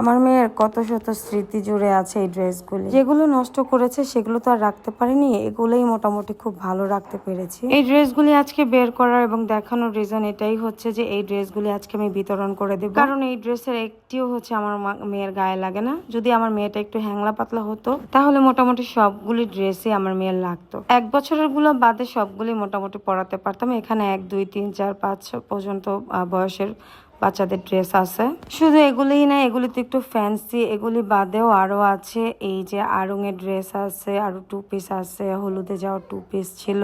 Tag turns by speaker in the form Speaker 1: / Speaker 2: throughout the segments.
Speaker 1: আমার মেয়ের কত শত স্মৃতি জুড়ে আছে এই ড্রেসগুলি। যেগুলো নষ্ট করেছে, সেগুলো তো আর রাখতে পারিনি, এগুলোই মোটামুটি খুব ভালো রাখতে পেরেছি। এই ড্রেসগুলি আজকে বের করার এবং দেখানোর রিজন এটাই হচ্ছে যে, এই ড্রেসগুলি আজকে আমি বিতরণ করে দেব। কারণ এই ড্রেসের একটিও হচ্ছে আমার মেয়ের গায়ে লাগে না। যদি আমার মেয়েটা একটু হ্যাংলা পাতলা হতো, তাহলে মোটামুটি সবগুলি ড্রেসই আমার মেয়ের লাগতো। এক বছরেরগুলো বাদে সবগুলি মোটামুটি পরাতে পারতাম। এখানে এক, দুই, তিন, চার, পাঁচ পর্যন্ত বয়সের বাচ্চাদের ড্রেস আছে। শুধু এগুলিই না, এগুলি তো একটু ফ্যান্সি এগুলি বাদেও আরও আছে। এই যে আরঙের ড্রেস আছে, আরও টু পিস আছে, হলুদে যাওয়ার টু পিস ছিল।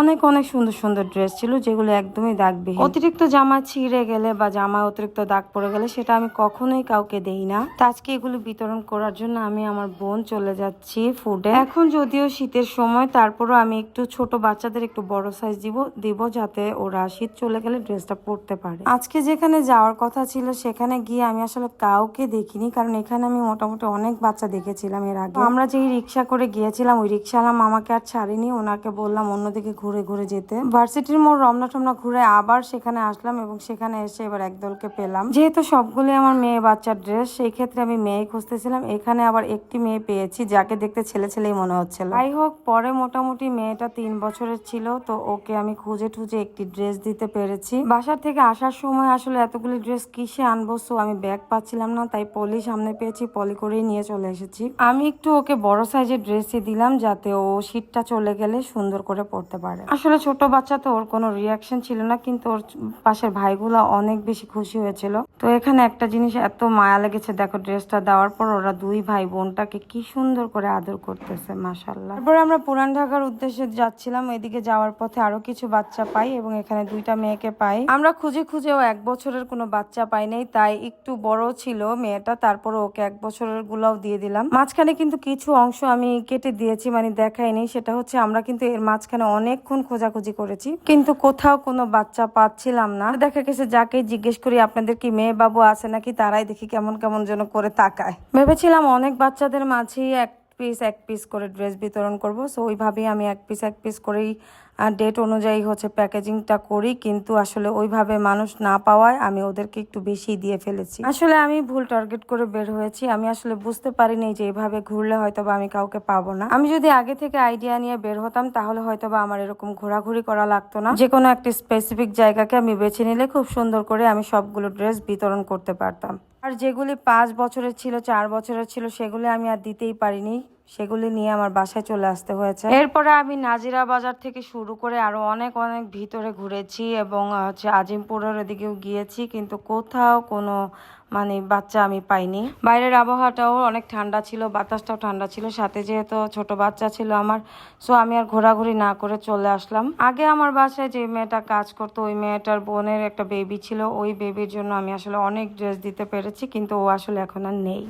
Speaker 1: অনেক অনেক সুন্দর সুন্দর ড্রেস ছিল, যেগুলো একদমই দাগবিহীন। অতিরিক্ত জামা ছিঁড়ে গেলে বা জামা অতিরিক্ত দাগ পড়ে গেলে সেটা আমি কখনোই কাউকে দেই না। তো আজকে এগুলো বিতরণ করার জন্য আমি আমার বোন চলে যাচ্ছি ফুডে এখন যদিও শীতের সময়, তারপরও আমি একটু ছোট বাচ্চাদের একটু বড় সাইজ দিব দিব যাতে ওরা শীত চলে গেলে ড্রেসটা পরতে পারে। আজকে যেখানে যাওয়ার কথা ছিল, সেখানে গিয়ে আমি আসলে কাউকে দেখিনি, কারণ এখানে আমি মোটামুটি অনেক বাচ্চা দেখেছিলাম এর আগে। আমরা যেই রিক্সা করে গিয়েছিলাম, ওই রিক্সাওয়ালা মামাকে আর ছাড়িনি, ওনাকে বললাম অন্যদিকে ঘুরে ঘুরে যেতে। ভার্সিটির মোড় রমনা টমনা ঘুরে আবার সেখানে আসলাম এবং সেখানে এসে এবার একদলকে পেলাম। যেহেতু সবগুলি আমার মেয়ে বাচ্চার ড্রেস সেই ক্ষেত্রে আমি মেয়ে খুঁজতেছিলাম। এখানে আবার একটি মেয়ে পেয়েছি, যাকে দেখতে ছেলে ছেলেই মনে হচ্ছিল। যাই হোক, পরে মোটামুটি মেয়েটা তিন বছরের ছিল, তো ওকে আমি খুঁজে টুজে একটি ড্রেস দিতে পেরেছি। বাসার থেকে আসার সময় আসলে এতগুলি ড্রেস কিসে আনব সো আমি ব্যাগ পাচ্ছিলাম না, তাই পলি সামনে পেয়েছি, পলি করেই নিয়ে চলে এসেছি। আমি একটু ওকে বড় সাইজের ড্রেসই দিলাম, যাতে ও শীতটা চলে গেলে সুন্দর করে পড়তে পারে। আসলে ছোট বাচ্চা তো ওর কোনো রিয়াকশন ছিল না, কিন্তু ওর পাশের ভাইগুলো অনেক বেশি খুশি হয়েছিল। তো এখানে একটা জিনিস এত মায়া লেগেছে, দেখো ড্রেসটা দেওয়ার পর ওরা দুই ভাই বোনটাকে কি সুন্দর করে আদর করতেছে মাশাল্লাহ তারপরে আমরা পুরান ঢাকার উদ্দেশ্যে যাচ্ছিলাম এদিকে যাওয়ার পথে আরও কিছু বাচ্চা পাই এবং এখানে দুইটা মেয়েকে পাই। আমরা খুঁজে খুঁজেও এক বছরের কোনো বাচ্চা পাই নাই, তাই একটু বড় ছিল মেয়েটা তারপরে ওকে এক বছরের গুলাও দিয়ে দিলাম। মাঝখানে কিন্তু কিছু অংশ আমি কেটে দিয়েছি মানে দেখাইনি, সেটা হচ্ছে আমরা কিন্তু এর মাঝখানে অনেকক্ষণ খোঁজাখুঁজি করেছি, কিন্তু কোথাও কোনো বাচ্চা পাচ্ছিলাম না। দেখা গেছে, যাকে জিজ্ঞেস করি, আপনাদের কি মেয়ে বাবু আছে নাকি? তারাই দেখি কেমন কেমন যেন করে তাকায়। ভেবেছিলাম অনেক বাচ্চাদের মাঝেই এক পিস এক পিস করে ড্রেস বিতরণ করব। সো ওইভাবেই আমি এক পিস এক পিস করেই ডেট অনুযায়ী হচ্ছে প্যাকেজিংটা করি। কিন্তু আসলে ওইভাবে মানুষ না পাওয়ায় আমি ওদেরকে একটু বেশি দিয়ে ফেলেছি। আসলে আমি ভুল টার্গেট করে বের হয়েছি। আমি আসলে বুঝতে পারিনি যে এভাবে ঘুরলে হয়তো বা আমি কাউকে পাবো না। আমি যদি আগে থেকে আইডিয়া নিয়ে বের হতাম, তাহলে হয়তো বা আমার এরকম ঘোরাঘুরি করা লাগতো না। যে কোনো একটি স্পেসিফিক জায়গাকে আমি বেছে নিলে খুব সুন্দর করে আমি সবগুলো ড্রেস বিতরণ করতে পারতাম। আর যেগুলি পাঁচ বছরের ছিল চার বছরের ছিল সেগুলি আমি আর দিতেই পারিনি। সেগুলি নিয়ে আমার বাসায় চলে আসতে হয়েছে। এরপরে আমি নাজিরা বাজার থেকে শুরু করে আরও অনেক অনেক ভিতরে ঘুরেছি এবং হচ্ছে আজিমপুরের ওদিকেও গিয়েছি, কিন্তু কোথাও কোনো মানে বাচ্চা আমি পাইনি। বাইরের আবহাওয়াটাও অনেক ঠান্ডা ছিল, বাতাসটাও ঠান্ডা ছিল, সাথে যেহেতু ছোট বাচ্চা ছিল আমার সো আমি আর ঘোরাঘুরি না করে চলে আসলাম। আগে আমার বাসায় যে মেয়েটা কাজ করতো, ওই মেয়েটার বোনের একটা বেবি ছিল, ওই বেবির জন্য আমি আসলে অনেক ড্রেস দিতে পেরেছি, কিন্তু ও আসলে এখন আর নেই।